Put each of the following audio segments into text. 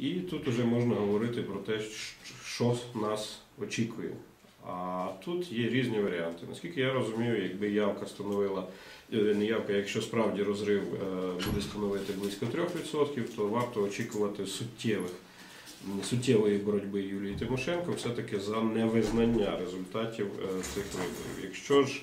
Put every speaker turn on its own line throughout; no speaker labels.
І тут вже можна говорити про те, що нас очікує. А тут є різні варіанти. Наскільки я розумію, якби явка становила е, не явка, якщо справді розрив е, буде становити близько 3%, то варто очікувати суттєвих суттєвої боротьби Юлії Тимошенко все-таки за невизнання результатів е, цих виборів. Якщо ж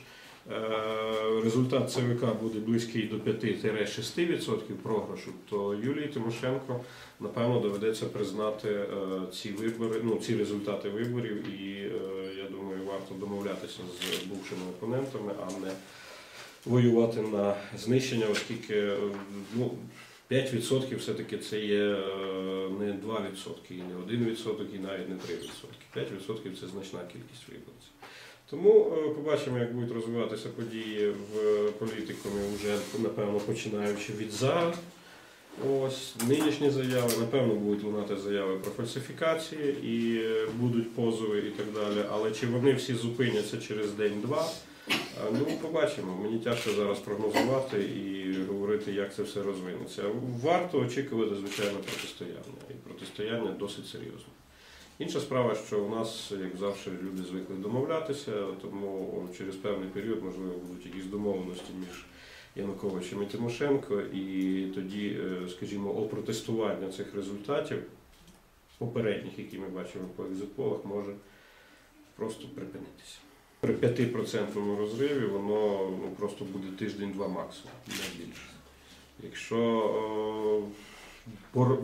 результат ЦВК буде близький до 5-6% програшу, то Юлії Тимошенко напевно доведеться признати е, ці вибори, ну ці результати виборів, і е, я думаю, варто домовлятися з бувшими опонентами, а не воювати на знищення, оскільки е, ну, 5% все-таки це є е, не 2%, і не 1%, і навіть не 3%. 5% це значна кількість виборців. Тому е, побачимо, як будуть розвиватися події в політикумі, вже напевно починаючи від зараз. Ось нинішні заяви, напевно, будуть лунати заяви про фальсифікації і е, будуть позови і так далі. Але чи вони всі зупиняться через день-два? Ну, побачимо. Мені тяжко зараз прогнозувати і говорити, як це все розвинеться. Варто очікувати, звичайно, протистояння. І протистояння досить серйозне. Інша справа, що у нас, як завжди, люди звикли домовлятися, тому через певний період, можливо, будуть якісь домовленості між Януковичем і Тимошенко, і тоді, е, скажімо, опротестування цих результатів попередніх, які ми бачимо по екзитполах, може просто припинитися. При 5% розриві воно ну, просто буде тиждень-два максимум, не більше. Якщо е,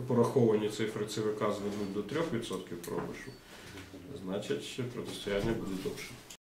пораховані цифри ЦВК зведуть до 3% пробишу, значить протистояння буде довше.